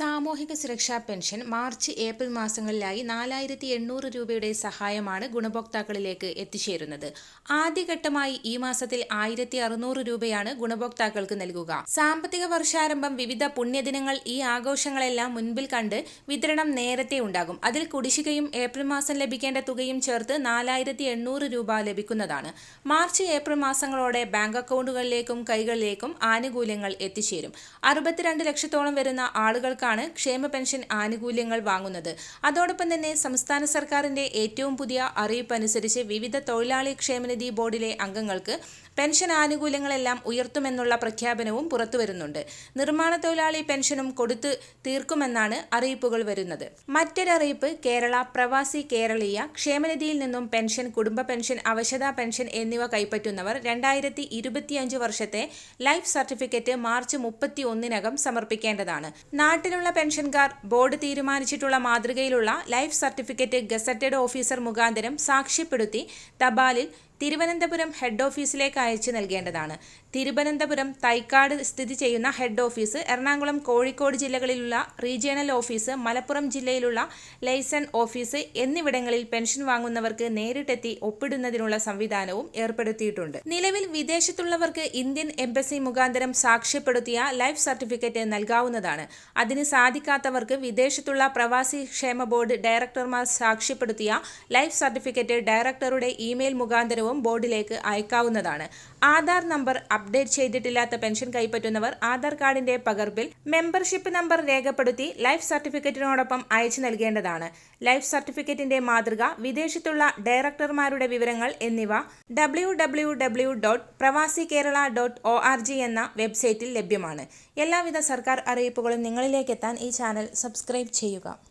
സാമൂഹിക സുരക്ഷാ pension March April മാസങ്ങളിലായി നാലായിരത്തി എണ്ണൂറ് രൂപയുടെ സഹായമാണ് ഗുണഭോക്താക്കളിലേക്ക് എത്തിച്ചേരുന്നത്. ആദ്യഘട്ടമായി ഈ മാസത്തിൽ ആയിരത്തി അറുന്നൂറ് രൂപയാണ് ഗുണഭോക്താക്കൾക്ക് നൽകുക. സാമ്പത്തിക വർഷാരംഭം വിവിധ പുണ്യദിനങ്ങൾ ഈ ആഘോഷങ്ങളെല്ലാം മുൻപിൽ കണ്ട് വിതരണം നേരത്തെ ഉണ്ടാകും. അതിൽ കുടിശ്ശികയും ഏപ്രിൽ മാസം ലഭിക്കേണ്ട തുകയും ചേർത്ത് നാലായിരത്തി എണ്ണൂറ് രൂപ ലഭിക്കുന്നതാണ്. മാർച്ച് ഏപ്രിൽ മാസങ്ങളോടെ ബാങ്ക് അക്കൗണ്ടുകളിലേക്കും കൈകളിലേക്കും ആനുകൂല്യങ്ങൾ എത്തിച്ചേരും. അറുപത്തിരണ്ട് ലക്ഷത്തോളം വരുന്ന ആളുകൾക്കാണ് ക്ഷേമ പെൻഷൻ ആനുകൂല്യങ്ങൾ വാങ്ങുന്നത്. അതോടൊപ്പം തന്നെ സംസ്ഥാന സർക്കാരിന്റെ ഏറ്റവും പുതിയ അറിയിപ്പ് അനുസരിച്ച് വിവിധ തൊഴിലാളി ക്ഷേമനിധി ബോർഡിലെ അംഗങ്ങൾക്ക് പെൻഷൻ ആനുകൂല്യങ്ങളെല്ലാം ഉയർത്തുമെന്നുള്ള പ്രഖ്യാപനവും പുറത്തുവരുന്നുണ്ട് നിർമ്മാണ തൊഴിലാളി പെൻഷനും കൊടുത്തു തീർക്കുമെന്നാണ് അറിയിപ്പുകൾ വരുന്നത്. മറ്റൊരറിയിപ്പ് കേരള പ്രവാസി കേരളീയ ക്ഷേമനിധിയിൽ നിന്നും പെൻഷൻ കുടുംബ പെൻഷൻ അവശതാ പെൻഷൻ എന്നിവ കൈപ്പറ്റുന്നവർ രണ്ടായിരത്തി ഇരുപത്തിയഞ്ച് വർഷത്തെ ലൈഫ് സർട്ടിഫിക്കറ്റ് മാർച്ച് മുപ്പത്തി ഒന്നിനകം സമർപ്പിക്കേണ്ടതാണ്. നാട്ടിലുള്ള പെൻഷൻകാർ ബോർഡ് തീരുമാനിച്ചിട്ടുള്ള മാതൃകയിലുള്ള ലൈഫ് സർട്ടിഫിക്കറ്റ് ഗസറ്റഡ് ഓഫീസർ മുഖാന്തരം സാക്ഷ്യപ്പെടുത്തി തപാലിൽ തിരുവനന്തപുരം ഹെഡ് ഓഫീസിലേക്ക് അയച്ചു നൽകേണ്ടതാണ്. തിരുവനന്തപുരം തൈക്കാട് സ്ഥിതി ചെയ്യുന്ന ഹെഡ് ഓഫീസ് എറണാകുളം കോഴിക്കോട് ജില്ലകളിലുള്ള റീജിയണൽ ഓഫീസ് മലപ്പുറം ജില്ലയിലുള്ള ലൈസൺ ഓഫീസ് എന്നിവിടങ്ങളിൽ പെൻഷൻ വാങ്ങുന്നവർക്ക് നേരിട്ടെത്തി ഒപ്പിടുന്നതിനുള്ള സംവിധാനവും ഏർപ്പെടുത്തിയിട്ടുണ്ട്. നിലവിൽ വിദേശത്തുള്ളവർക്ക് ഇന്ത്യൻ എംബസി മുഖാന്തരം സാക്ഷ്യപ്പെടുത്തിയ ലൈഫ് സർട്ടിഫിക്കറ്റ് നൽകാവുന്നതാണ്. അതിന് സാധിക്കാത്തവർക്ക് വിദേശത്തുള്ള പ്രവാസി ക്ഷേമ ബോർഡ് ഡയറക്ടർമാർ സാക്ഷ്യപ്പെടുത്തിയ ലൈഫ് സർട്ടിഫിക്കറ്റ് ഡയറക്ടറുടെ ഇമെയിൽ മുഖാന്തരവും ബോർഡിലേക്ക് അയക്കാവുന്നതാണ്. ആധാർ നമ്പർ അപ്ഡേറ്റ് ചെയ്തിട്ടില്ലാത്ത പെൻഷൻ കൈപ്പറ്റുന്നവർ ആധാർ കാർഡിന്റെ പകർപ്പിൽ മെമ്പർഷിപ്പ് നമ്പർ രേഖപ്പെടുത്തി ലൈഫ് സർട്ടിഫിക്കറ്റിനോടൊപ്പം അയച്ചു നൽകേണ്ടതാണ്. ലൈഫ് സർട്ടിഫിക്കറ്റിന്റെ മാതൃക വിദേശത്തുള്ള ഡയറക്ടർമാരുടെ വിവരങ്ങൾ എന്നിവ W W W dot Pravasi Kerala dot O R G എന്ന വെബ്സൈറ്റിൽ ലഭ്യമാണ്. എല്ലാവിധ സർക്കാർ അറിയിപ്പുകളും നിങ്ങളിലേക്ക് എത്താൻ ഈ ചാനൽ സബ്സ്ക്രൈബ് ചെയ്യുക.